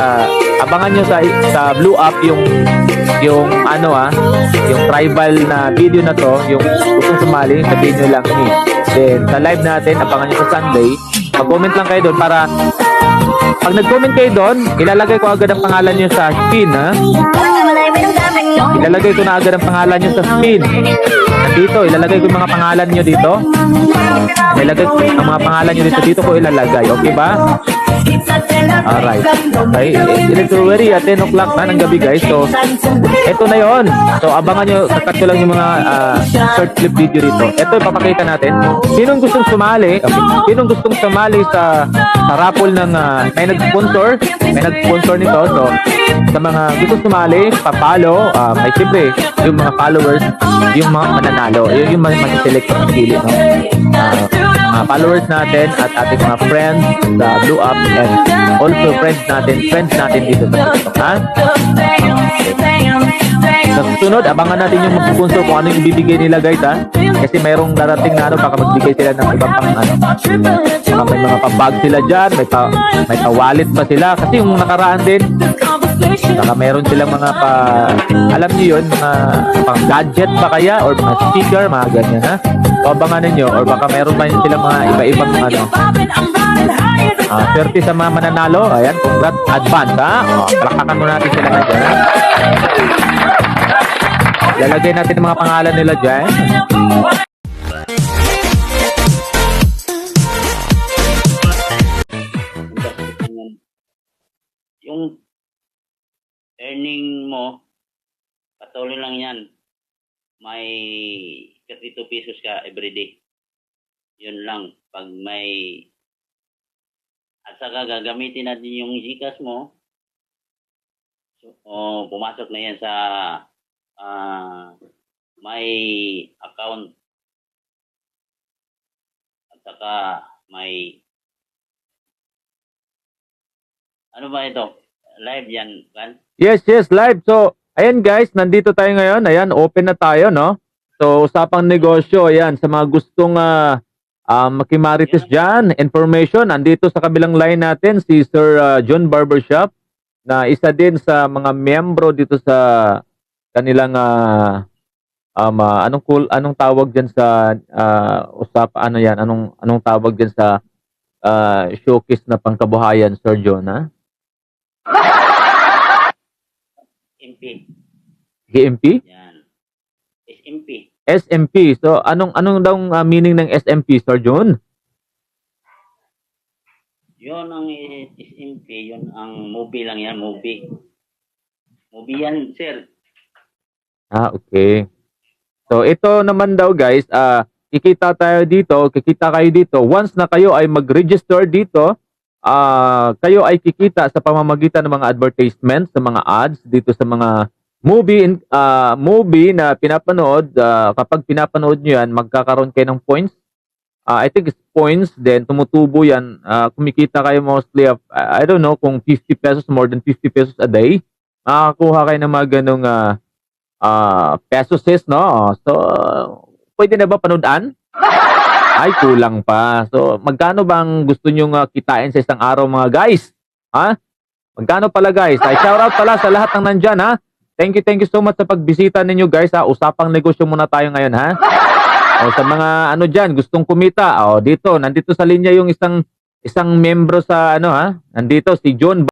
Ah, abangan nyo sa sa Blue Up yung yung ano ah, yung tribal na video na to, yung gustong sumali, sabihin nyo lang ni. Then sa live natin, abangan nyo sa Sunday. Mag-comment lang kayo doon para pag nag-comment kayo doon, ilalagay ko agad ang pangalan nyo sa screen ha. Ilalagay ko na agad ang pangalan nyo sa screen. Dito, ilalagay ko yung mga pangalan nyo dito. Ilalagay ko ang mga pangalan nyo dito. Dito ko ilalagay. Okay ba? Alright. Okay. It's already at 10 o'clock na ng gabi guys. So, eto na yon. So, abangan nyo. Kakat ko lang yung mga ah, short clip video dito. Ito ipapakita natin. Sinong gustong sumali? Okay. Sinong gustong sumali sa, sa raffle ng ah, may nag-sponsor? May nag-sponsor nito. So, sa mga gustong sumali, papalo, ah, may siyempre, yung mga followers, yung mga mananalo. Yun yung mga select ng pili, no? Ah, mga followers natin at ating mga friends sa Blue Up and also friends natin, friends natin dito sa TikTok, ha? Sa susunod, abangan natin yung mag-sponsor kung ano yung ibibigay nila guys, ha? Kasi mayroong darating na ano, baka magbigay sila ng ibang pang ano. Baka may mga pabag sila dyan, may pa, may pa-wallet pa sila. Kasi yung nakaraan din, Saka meron silang mga pa, alam niyo yun, mga pang gadget ba kaya or mga speaker, mga ganyan ha. O abangan ninyo or baka meron pa silang mga iba-ibang ano, ah, swerte sa mga mananalo. Ayan, congrats advance ha. O, palakpakan mo natin sila na dyan. Lalagay natin ang mga pangalan nila dyan. Earning mo, patuloy lang yan. May 32 pesos ka everyday. Yun lang. Pag may at saka gagamitin natin yung Gcash mo. So, o, pumasok na yan sa ah, may account. At saka may ano ba ito? Live yan, kan? Yes, yes, live. So, ayan guys, nandito tayo ngayon. Ayan, open na tayo, no? So, usapang negosyo, ayan, sa mga gustong ah ah, makimarites dyan, information, andito sa kabilang line natin, si Sir ah, John Barbershop, na isa din sa mga miyembro dito sa kanilang ah, um, ah, anong cool, anong tawag diyan sa ah, usap ano yan, anong anong tawag diyan sa ah, showcase na pangkabuhayan, Sir John, ha? MP. GMP? Yan. SMP. SMP. So anong anong daw ang, ah, meaning ng SMP, Sir John? Yun ang SMP, yun ang movie lang yan, movie. Movie yan, sir. Ah, okay. So ito naman daw guys, ah kikita tayo dito, kikita kayo dito. Once na kayo ay mag-register dito, ah kayo ay kikita sa pamamagitan ng mga advertisements, sa mga ads dito sa mga movie in- ah movie na pinapanood. Ah, kapag pinapanood niyo yan, magkakaroon kayo ng points. Ah, I think it's points, then tumutubo yan. Ah, kumikita kayo mostly of, I don't know, kung 50 pesos, more than 50 pesos a day. Makakakuha kayo ng mga ganong ah, ah pesos no? So, pwede na ba panudaan? Ay, kulang pa. So, magkano bang gusto nyong ah, kitain sa isang araw mga guys? Ha? Magkano pala guys? Ay, shout out pala sa lahat ng nandyan ha. Thank you, thank you so much sa pagbisita ninyo guys ha. Usapang negosyo muna tayo ngayon ha. O sa mga ano diyan, gustong kumita. O dito, nandito sa linya yung isang isang membro sa ano ha. Nandito si John